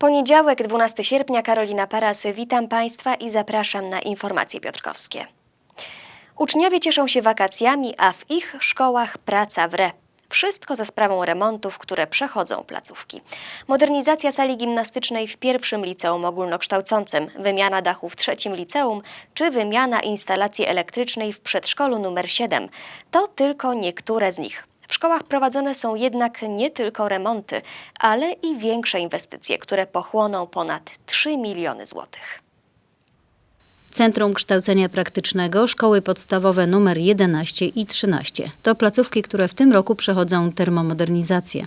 Poniedziałek, 12 sierpnia, Karolina Paras. Witam Państwa i zapraszam na informacje piotrkowskie. Uczniowie cieszą się wakacjami, a w ich szkołach praca w re. Wszystko za sprawą remontów, które przechodzą placówki. Modernizacja sali gimnastycznej w pierwszym liceum ogólnokształcącym, wymiana dachu w trzecim liceum, czy wymiana instalacji elektrycznej w przedszkolu numer 7. To tylko niektóre z nich. W szkołach prowadzone są jednak nie tylko remonty, ale i większe inwestycje, które pochłoną ponad 3 miliony złotych. Centrum Kształcenia Praktycznego Szkoły Podstawowe nr 11 i 13 to placówki, które w tym roku przechodzą termomodernizację.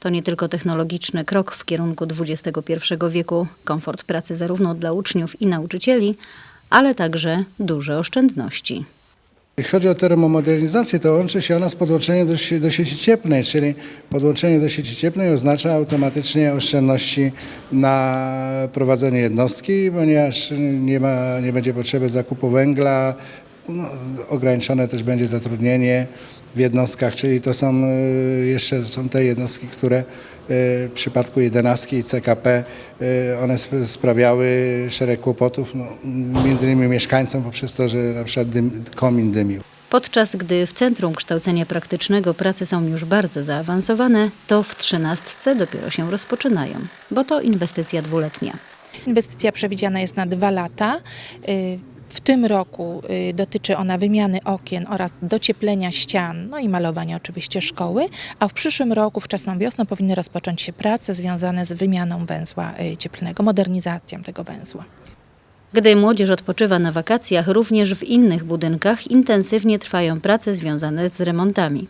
To nie tylko technologiczny krok w kierunku XXI wieku, komfort pracy zarówno dla uczniów i nauczycieli, ale także duże oszczędności. Jeśli chodzi o termomodernizację, to łączy się ona z podłączeniem do, do sieci cieplnej, czyli podłączenie do sieci cieplnej oznacza automatycznie oszczędności na prowadzenie jednostki, ponieważ nie, ma, nie będzie potrzeby zakupu węgla, no, ograniczone też będzie zatrudnienie w jednostkach, czyli to są y, jeszcze są te jednostki, które w przypadku jedenastki i CKP y, one sp- sprawiały szereg kłopotów, no, między innymi mieszkańcom poprzez to, że na przykład dym, komin dymił. Podczas gdy w Centrum Kształcenia Praktycznego prace są już bardzo zaawansowane, to w trzynastce dopiero się rozpoczynają, bo to inwestycja dwuletnia. Inwestycja przewidziana jest na dwa lata. W tym roku y, dotyczy ona wymiany okien oraz docieplenia ścian, no i malowania oczywiście szkoły, a w przyszłym roku, wczesną wiosną, powinny rozpocząć się prace związane z wymianą węzła y, cieplnego, modernizacją tego węzła. Gdy młodzież odpoczywa na wakacjach, również w innych budynkach intensywnie trwają prace związane z remontami.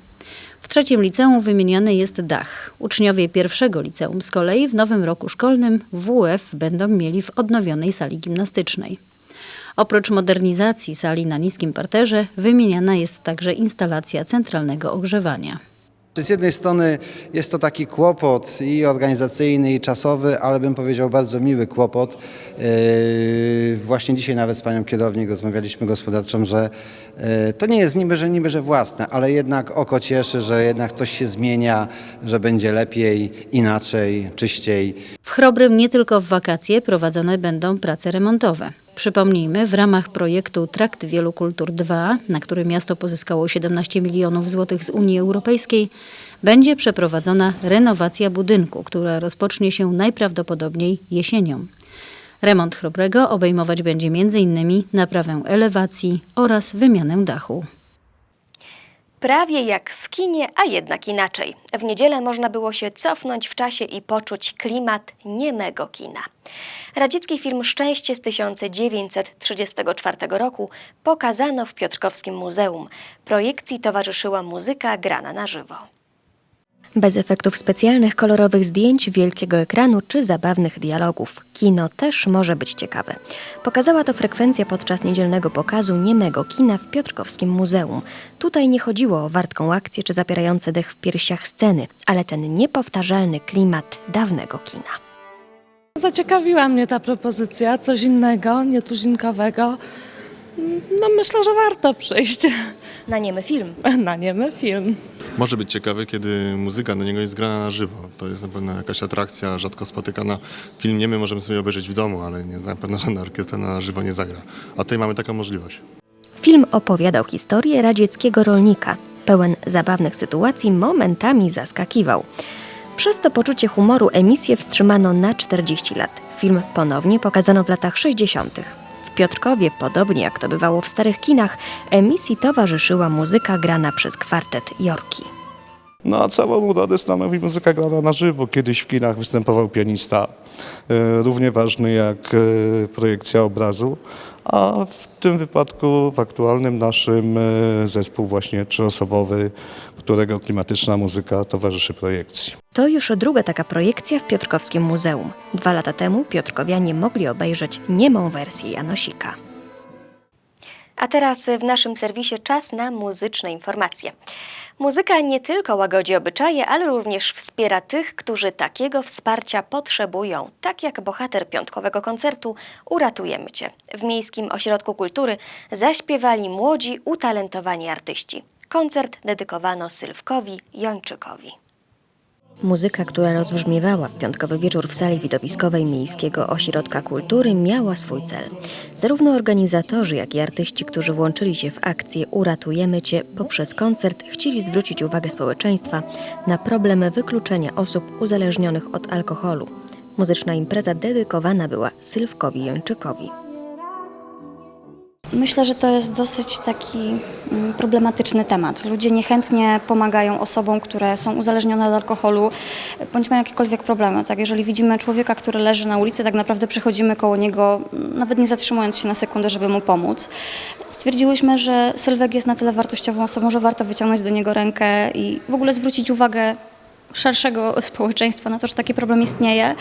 W trzecim liceum wymieniany jest dach. Uczniowie pierwszego liceum z kolei w nowym roku szkolnym WF będą mieli w odnowionej sali gimnastycznej. Oprócz modernizacji sali na niskim parterze wymieniana jest także instalacja centralnego ogrzewania. Z jednej strony jest to taki kłopot i organizacyjny, i czasowy, ale bym powiedział bardzo miły kłopot. Yy, Właśnie dzisiaj nawet z panią kierownik rozmawialiśmy gospodarczą, że yy, to nie jest niby, że niby, że własne, ale jednak oko cieszy, że jednak coś się zmienia, że będzie lepiej, inaczej, czyściej. W Chrobrym nie tylko w wakacje prowadzone będą prace remontowe. Przypomnijmy, w ramach projektu Trakt Wielu Kultur 2, na który miasto pozyskało 17 milionów złotych z Unii Europejskiej, będzie przeprowadzona renowacja budynku, która rozpocznie się najprawdopodobniej jesienią. Remont Chrobrego obejmować będzie m.in. naprawę elewacji oraz wymianę dachu. Prawie jak w kinie, a jednak inaczej. W niedzielę można było się cofnąć w czasie i poczuć klimat niemego kina. Radziecki film Szczęście z 1934 roku pokazano w Piotrkowskim Muzeum. Projekcji towarzyszyła muzyka grana na żywo. Bez efektów specjalnych, kolorowych zdjęć, wielkiego ekranu czy zabawnych dialogów. Kino też może być ciekawe. Pokazała to frekwencja podczas niedzielnego pokazu niemego kina w Piotrkowskim Muzeum. Tutaj nie chodziło o wartką akcję czy zapierające dech w piersiach sceny, ale ten niepowtarzalny klimat dawnego kina. Zaciekawiła mnie ta propozycja, coś innego, nietuzinkowego. No myślę, że warto przyjść Na niemy film. na niemy film. Może być ciekawy, kiedy muzyka do niego jest grana na żywo. To jest na pewno jakaś atrakcja rzadko spotykana. Film niemy możemy sobie obejrzeć w domu, ale nie, na pewno żadna orkiestra na żywo nie zagra. A tutaj mamy taką możliwość. Film opowiadał historię radzieckiego rolnika. Pełen zabawnych sytuacji momentami zaskakiwał. Przez to poczucie humoru emisję wstrzymano na 40 lat. Film ponownie pokazano w latach 60. Piotrkowie, podobnie jak to bywało w starych kinach, emisji towarzyszyła muzyka grana przez kwartet Jorki. No a całą urodę stanowi muzyka grana na żywo. Kiedyś w kinach występował pianista, e, równie ważny jak e, projekcja obrazu, a w tym wypadku w aktualnym naszym e, zespół właśnie trzyosobowy, którego klimatyczna muzyka towarzyszy projekcji. To już druga taka projekcja w Piotrkowskim Muzeum. Dwa lata temu Piotrkowianie mogli obejrzeć niemą wersję Janosika. A teraz w naszym serwisie czas na muzyczne informacje. Muzyka nie tylko łagodzi obyczaje, ale również wspiera tych, którzy takiego wsparcia potrzebują. Tak jak bohater piątkowego koncertu Uratujemy Cię. W Miejskim Ośrodku Kultury zaśpiewali młodzi, utalentowani artyści. Koncert dedykowano Sylwkowi Jończykowi. Muzyka, która rozbrzmiewała w piątkowy wieczór w sali widowiskowej Miejskiego Ośrodka Kultury miała swój cel. Zarówno organizatorzy, jak i artyści, którzy włączyli się w akcję Uratujemy Cię poprzez koncert chcieli zwrócić uwagę społeczeństwa na problem wykluczenia osób uzależnionych od alkoholu. Muzyczna impreza dedykowana była Sylwkowi Jończykowi. Myślę, że to jest dosyć taki mm, problematyczny temat. Ludzie niechętnie pomagają osobom, które są uzależnione od alkoholu bądź mają jakiekolwiek problemy. Tak, jeżeli widzimy człowieka, który leży na ulicy, tak naprawdę przechodzimy koło niego, mm, nawet nie zatrzymując się na sekundę, żeby mu pomóc. Stwierdziłyśmy, że Sylwek jest na tyle wartościową osobą, że warto wyciągnąć do niego rękę i w ogóle zwrócić uwagę szerszego społeczeństwa na to, że taki problem istnieje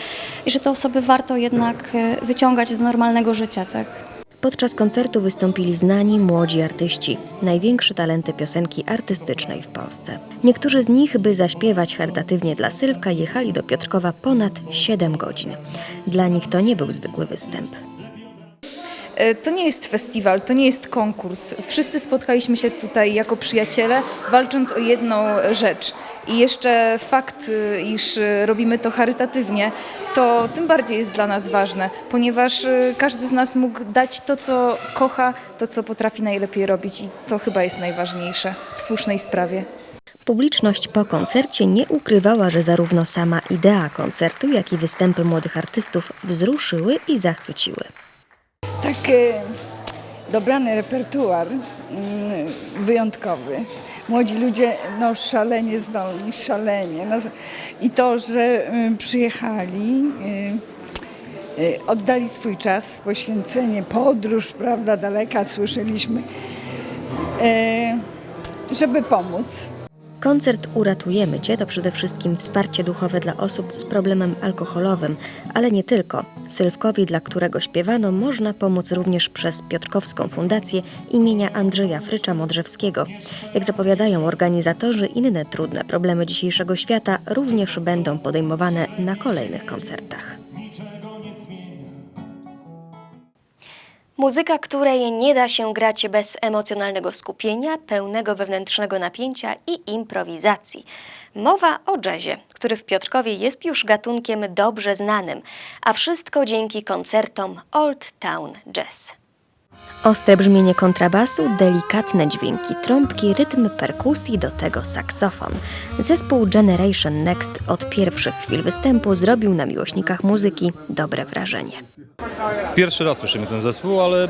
i że te osoby warto jednak e, wyciągać do normalnego życia. Tak? Podczas koncertu wystąpili znani młodzi artyści, największe talenty piosenki artystycznej w Polsce. Niektórzy z nich, by zaśpiewać charytatywnie dla Sylwka, jechali do Piotrkowa ponad 7 godzin. Dla nich to nie był zwykły występ. E, To nie jest festiwal, to nie jest konkurs. Wszyscy spotkaliśmy się tutaj jako przyjaciele, walcząc o jedną rzecz. I jeszcze fakt, y, iż y, robimy to charytatywnie, to tym bardziej jest dla nas ważne, ponieważ y, każdy z nas mógł dać to, co kocha, to, co potrafi najlepiej robić i to chyba jest najważniejsze w słusznej sprawie. Publiczność po koncercie nie ukrywała, że zarówno sama idea koncertu, jak i występy młodych artystów wzruszyły i zachwyciły. tak e, dobrany repertuar, mm, wyjątkowy. Młodzi ludzie no, szalenie zdolni, szalenie. No, I to, że y, przyjechali, y, y, oddali swój czas, poświęcenie, podróż, prawda, daleka, słyszeliśmy, żeby pomóc. Koncert Uratujemy Cię to przede wszystkim wsparcie duchowe dla osób z problemem alkoholowym, ale nie tylko. Sylwkowi, dla którego śpiewano, można pomóc również przez Piotrkowską Fundację imienia Andrzeja Frycza Modrzewskiego. Jak zapowiadają organizatorzy, inne trudne problemy dzisiejszego świata również będą podejmowane na kolejnych koncertach. Muzyka, której nie da się grać bez emocjonalnego skupienia, pełnego wewnętrznego napięcia i improwizacji. Mowa o jazzie, który w Piotrkowie jest już gatunkiem dobrze znanym, a wszystko dzięki koncertom Old Town Jazz. Ostre brzmienie kontrabasu, delikatne dźwięki trąbki, rytm perkusji, do tego saksofon. Zespół Generation Next od pierwszych chwil występu zrobił na miłośnikach muzyki dobre wrażenie. Pierwszy raz słyszymy ten zespół, ale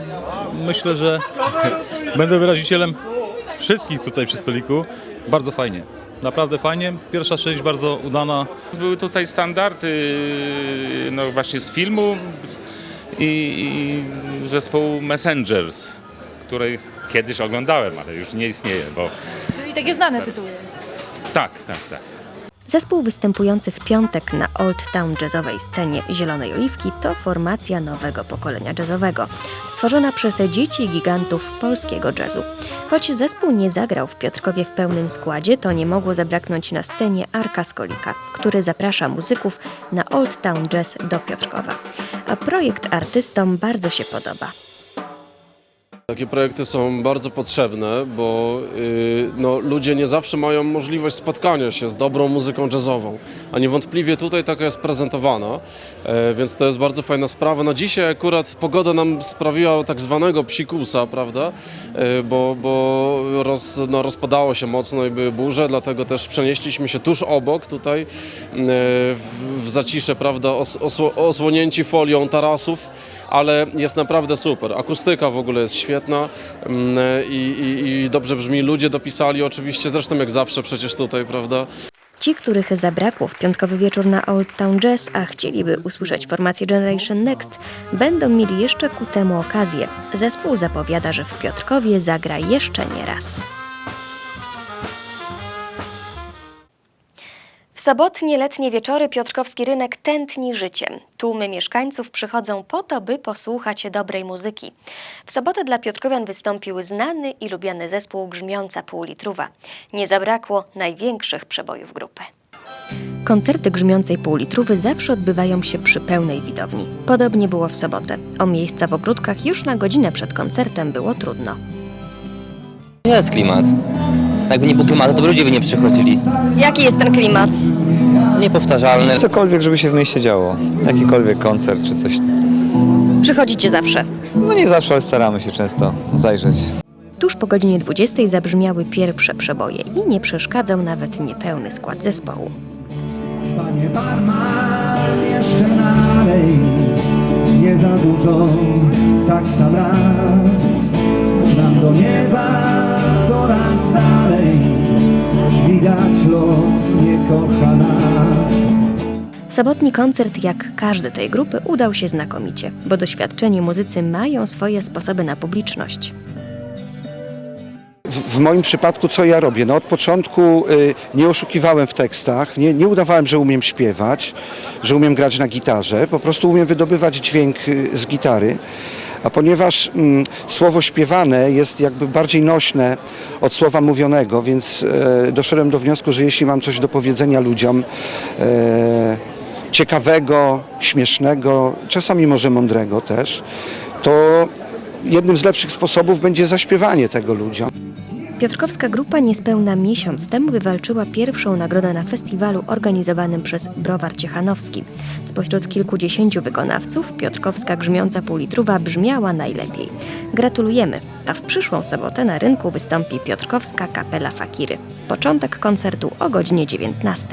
myślę, że będę wyrazicielem wszystkich tutaj przy stoliku. Bardzo fajnie. Naprawdę fajnie. Pierwsza część bardzo udana. Były tutaj standardy no właśnie z filmu i, i zespołu Messengers, który kiedyś oglądałem, ale już nie istnieje, bo Czyli takie znane tytuły. tak, tak, tak. Zespół występujący w piątek na Old Town jazzowej scenie Zielonej Oliwki to formacja nowego pokolenia jazzowego, stworzona przez dzieci gigantów polskiego jazzu. Choć zespół nie zagrał w Piotrkowie w pełnym składzie, to nie mogło zabraknąć na scenie Arka Skolika, który zaprasza muzyków na Old Town Jazz do Piotrkowa. A projekt artystom bardzo się podoba. Takie projekty są bardzo potrzebne, bo y, no, ludzie nie zawsze mają możliwość spotkania się z dobrą muzyką jazzową, a niewątpliwie tutaj taka jest prezentowana, e, więc to jest bardzo fajna sprawa. No dzisiaj akurat pogoda nam sprawiła tak zwanego psikusa, prawda, e, bo, bo roz, no, rozpadało się mocno i były burze, dlatego też przenieśliśmy się tuż obok tutaj e, w, w zacisze, prawda, os, osło, osłonięci folią tarasów, ale jest naprawdę super. Akustyka w ogóle jest świetna mm, i, i, i dobrze brzmi. Ludzie dopisali oczywiście, zresztą jak zawsze przecież tutaj, prawda? Ci, których zabrakło w piątkowy wieczór na Old Town Jazz, a chcieliby usłyszeć formację Generation Next, będą mieli jeszcze ku temu okazję. Zespół zapowiada, że w Piotrkowie zagra jeszcze nie raz. Sobotnie letnie wieczory Piotrkowski rynek tętni życiem. Tłumy mieszkańców przychodzą po to, by posłuchać dobrej muzyki. W sobotę dla Piotrkowian wystąpił znany i lubiany zespół Grzmiąca Półlitrówa. Nie zabrakło największych przebojów grupy. Koncerty Grzmiącej Półlitrówy zawsze odbywają się przy pełnej widowni. Podobnie było w sobotę. O miejsca w ogródkach już na godzinę przed koncertem było trudno. Jest klimat. Jakby nie było klimatu, to by ludzie by nie przychodzili. Jaki jest ten klimat? Niepowtarzalny. Cokolwiek, żeby się w mieście działo. Jakikolwiek koncert czy coś. Przychodzicie zawsze. No nie zawsze, ale staramy się często zajrzeć. Tuż po godzinie 20 zabrzmiały pierwsze przeboje i nie przeszkadzał nawet niepełny skład zespołu. Panie barman, jeszcze dalej, nie za dużo, tak w sam raz. Nam do nieba coraz dalej, widać los nie kocha nas. Sobotni koncert, jak każdy tej grupy, udał się znakomicie, bo doświadczeni muzycy mają swoje sposoby na publiczność. W, w moim przypadku co ja robię? No od początku y, nie oszukiwałem w tekstach, nie, nie udawałem, że umiem śpiewać, że umiem grać na gitarze, po prostu umiem wydobywać dźwięk y, z gitary. A ponieważ mm, słowo śpiewane jest jakby bardziej nośne od słowa mówionego, więc e, doszedłem do wniosku, że jeśli mam coś do powiedzenia ludziom e, ciekawego, śmiesznego, czasami może mądrego też, to jednym z lepszych sposobów będzie zaśpiewanie tego ludziom. Piotrkowska grupa niespełna miesiąc temu wywalczyła pierwszą nagrodę na festiwalu organizowanym przez Browar Ciechanowski. Spośród kilkudziesięciu wykonawców Piotrkowska grzmiąca półlitrówa brzmiała najlepiej. Gratulujemy, a w przyszłą sobotę na rynku wystąpi Piotrkowska Kapela Fakiry. Początek koncertu o godzinie 19.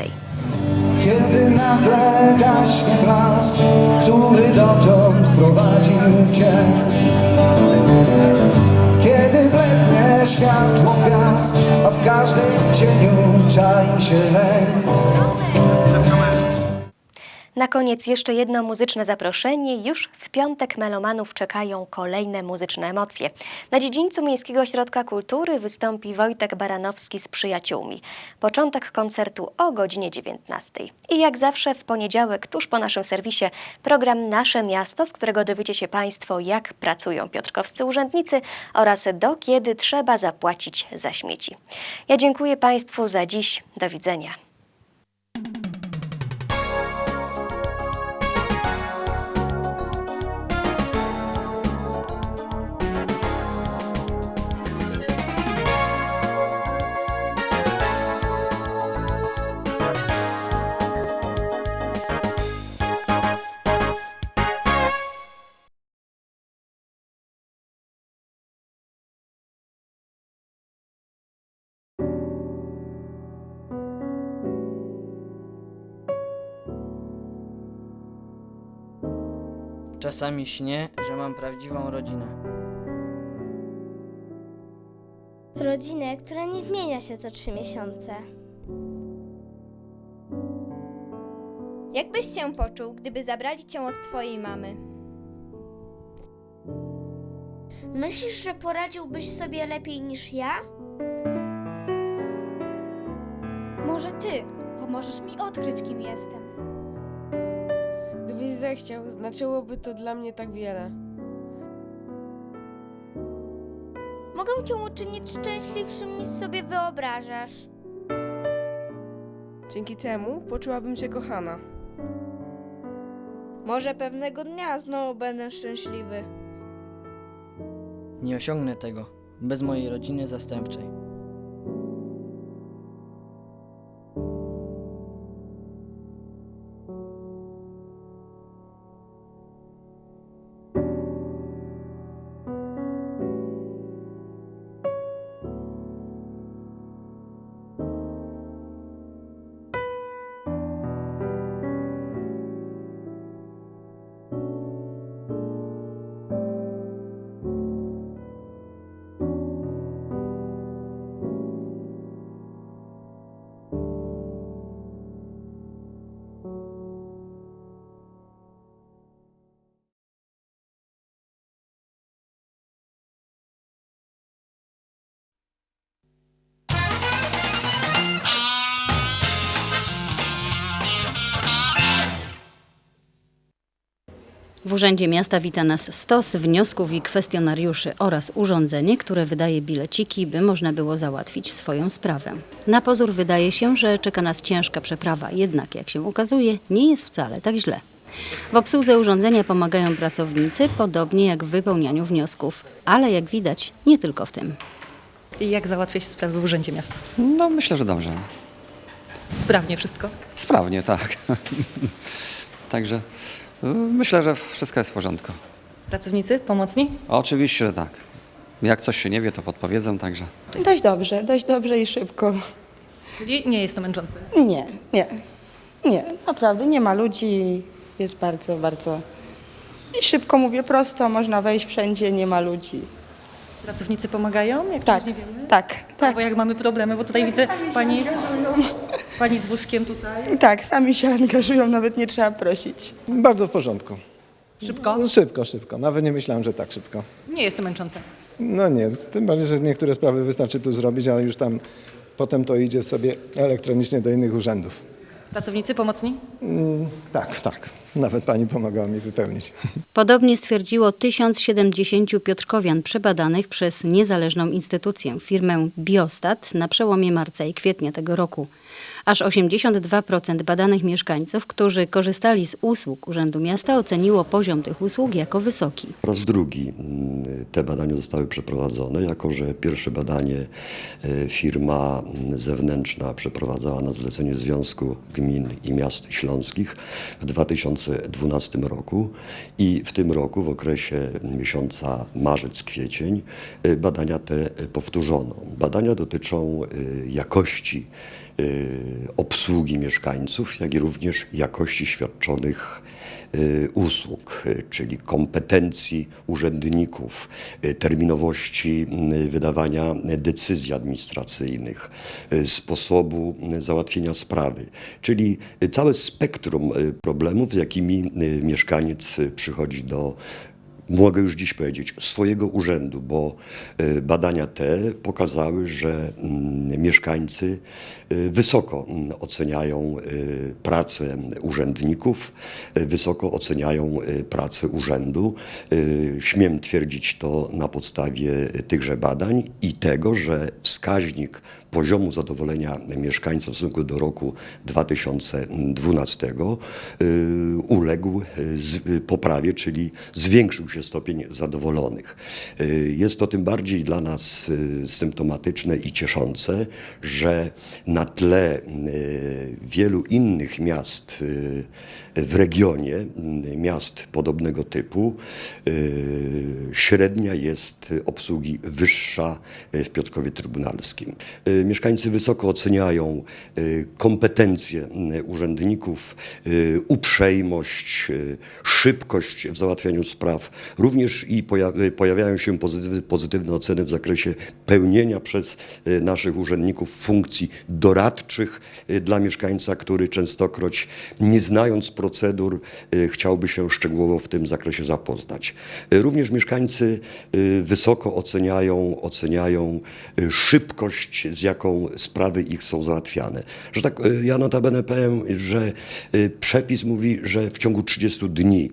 Kiedy nagle gaśnie blask, który dotąd prowadził cię. Światło gwiazd, a w każdym cieniu czai się lęk. Na koniec jeszcze jedno muzyczne zaproszenie. Już w piątek melomanów czekają kolejne muzyczne emocje. Na dziedzińcu Miejskiego Ośrodka Kultury wystąpi Wojtek Baranowski z przyjaciółmi. Początek koncertu o godzinie 19. I jak zawsze w poniedziałek, tuż po naszym serwisie, program Nasze Miasto, z którego dowiecie się Państwo, jak pracują piotrkowscy urzędnicy oraz do kiedy trzeba zapłacić za śmieci. Ja dziękuję Państwu za dziś. Do widzenia. Czasami śnię, że mam prawdziwą rodzinę. Rodzinę, która nie zmienia się co trzy miesiące. Jak byś się poczuł, gdyby zabrali cię od twojej mamy? Myślisz, że poradziłbyś sobie lepiej niż ja? Może ty pomożesz mi odkryć, kim jestem. Gdybyś zechciał, znaczyłoby to dla mnie tak wiele. Mogę cię uczynić szczęśliwszym niż sobie wyobrażasz. Dzięki temu poczułabym się kochana. Może pewnego dnia znowu będę szczęśliwy. Nie osiągnę tego bez mojej rodziny zastępczej. W Urzędzie Miasta wita nas stos wniosków i kwestionariuszy oraz urządzenie, które wydaje bileciki, by można było załatwić swoją sprawę. Na pozór wydaje się, że czeka nas ciężka przeprawa, jednak jak się okazuje, nie jest wcale tak źle. W obsłudze urządzenia pomagają pracownicy, podobnie jak w wypełnianiu wniosków, ale jak widać, nie tylko w tym. I jak załatwia się sprawy w Urzędzie Miasta? No myślę, że dobrze. Sprawnie wszystko? Sprawnie, tak. Także myślę, że wszystko jest w porządku. Pracownicy pomocni? Oczywiście, że tak. Jak coś się nie wie, to podpowiedzą, także Dość dobrze, dość dobrze i szybko. Czyli nie jest to męczące. Nie, nie, nie, naprawdę nie ma ludzi, jest bardzo, bardzo... I szybko mówię, prosto, można wejść wszędzie, nie ma ludzi. Pracownicy pomagają? Jak Tak, nie wiemy? tak, tak. Bo jak mamy problemy, bo tutaj widzę pani, pani z wózkiem tutaj. Tak, sami się angażują, nawet nie trzeba prosić. Bardzo w porządku. Szybko? No, szybko, szybko. Nawet nie myślałem, że tak szybko. Nie jest to męczące. No nie, tym bardziej, że niektóre sprawy wystarczy tu zrobić, ale już tam potem to idzie sobie elektronicznie do innych urzędów. Pracownicy pomocni? Mm, tak, tak. Nawet pani pomagała mi wypełnić. Podobnie stwierdziło 1070 piotrkowian przebadanych przez niezależną instytucję, firmę Biostat, na przełomie marca i kwietnia tego roku. Aż 82% badanych mieszkańców, którzy korzystali z usług Urzędu Miasta, oceniło poziom tych usług jako wysoki. Po raz drugi mm, te badania zostały przeprowadzone, jako że pierwsze badanie e, firma mm, zewnętrzna przeprowadzała na zlecenie Związku Gmin i Miast Śląskich w 2012 roku i w tym roku w okresie miesiąca marzec-kwiecień e, badania te e, powtórzono. Badania dotyczą jakości obsługi mieszkańców, jak i również jakości świadczonych y, usług, y, czyli kompetencji urzędników, y, terminowości y, wydawania decyzji administracyjnych, y, sposobu y, załatwienia sprawy, czyli y, całe spektrum y, problemów, z jakimi y, mieszkaniec y, przychodzi do mogę już dziś powiedzieć, swojego urzędu, bo y, badania te pokazały, że mm, mieszkańcy y, wysoko mm, oceniają y, pracę urzędników, wysoko oceniają pracę urzędu. Śmiem twierdzić to na podstawie tychże badań i tego, że wskaźnik poziomu zadowolenia mieszkańców w stosunku do roku 2012 y, uległ y, poprawie, czyli zwiększył się stopień zadowolonych. Y, Jest to tym bardziej dla nas symptomatyczne i cieszące, że na tle wielu innych miast w regionie, miast podobnego typu, y, średnia jest obsługi wyższa y, w Piotrkowie Trybunalskim. Y, Mieszkańcy wysoko oceniają kompetencje urzędników, uprzejmość, szybkość w załatwianiu spraw. Również i poja- pojawiają się pozytyw- pozytywne oceny w zakresie pełnienia przez naszych urzędników funkcji doradczych dla mieszkańca, który częstokroć nie znając procedur y, chciałby się szczegółowo w tym zakresie zapoznać. Y, Również mieszkańcy y, wysoko oceniają, oceniają szybkość, z jaką sprawy ich są załatwiane. Że tak, ja notabene powiem, że przepis mówi, że w ciągu 30 dni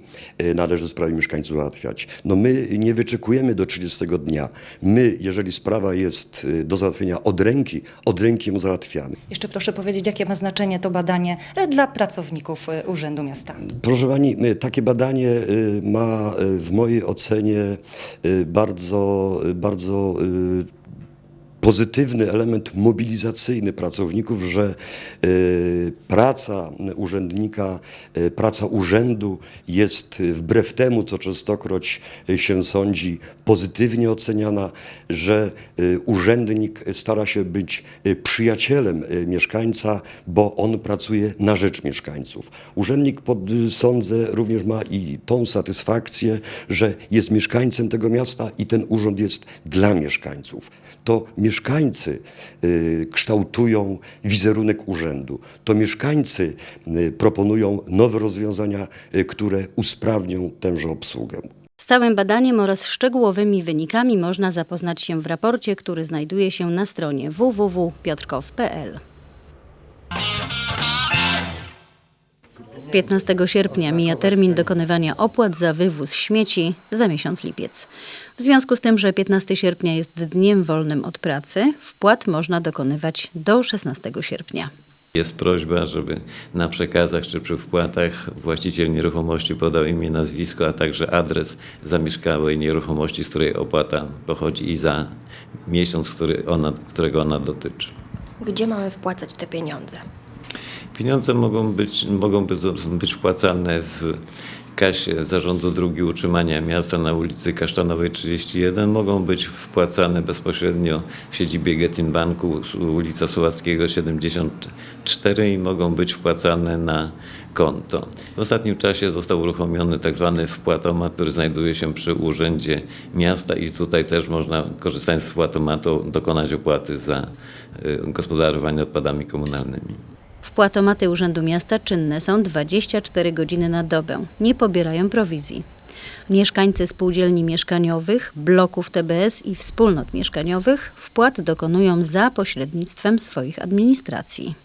należy sprawy mieszkańców załatwiać. No my nie wyczekujemy do 30 dnia. My, jeżeli sprawa jest do załatwienia od ręki, od ręki ją załatwiamy. Jeszcze proszę powiedzieć, jakie ma znaczenie to badanie e, dla pracowników e, Miasta. Proszę Pani, y, takie badanie y, ma y, w mojej ocenie bardzo, bardzo pozytywny element mobilizacyjny pracowników, że y, praca urzędnika, y, praca urzędu jest wbrew temu, co częstokroć y, się sądzi, pozytywnie oceniana, że urzędnik stara się być przyjacielem mieszkańca, bo on pracuje na rzecz mieszkańców. Urzędnik, pod, y, sądzę, również ma i tą satysfakcję, że jest mieszkańcem tego miasta i ten urząd jest dla mieszkańców. To mieszkańcy y, kształtują wizerunek urzędu. To mieszkańcy y, proponują nowe rozwiązania, y, które usprawnią tęże obsługę. Z całym badaniem oraz szczegółowymi wynikami można zapoznać się w raporcie, który znajduje się na stronie www.piotrkow.pl. 15 sierpnia mija termin dokonywania opłat za wywóz śmieci za miesiąc lipiec. W związku z tym, że 15 sierpnia jest dniem wolnym od pracy, wpłat można dokonywać do 16 sierpnia. Jest prośba, żeby na przekazach czy przy wpłatach właściciel nieruchomości podał imię, nazwisko, a także adres zamieszkałej nieruchomości, z której opłata pochodzi i za miesiąc, który ona, którego ona dotyczy. Gdzie mamy wpłacać te pieniądze? Pieniądze mogą być, mogą być, wpłacane w kasie Zarządu Dróg i Utrzymania Miasta na ulicy Kasztanowej 31. Mogą być wpłacane bezpośrednio w siedzibie Getin Banku, ulica Słowackiego 74 i mogą być wpłacane na konto. W ostatnim czasie został uruchomiony tak zwany wpłatomat, który znajduje się przy Urzędzie Miasta i tutaj też można korzystając z wpłatomatu dokonać opłaty za y, gospodarowanie odpadami komunalnymi. Wpłatomaty Urzędu Miasta czynne są 24 godziny na dobę. Nie pobierają prowizji. Mieszkańcy spółdzielni mieszkaniowych, bloków TBS i wspólnot mieszkaniowych wpłat dokonują za pośrednictwem swoich administracji.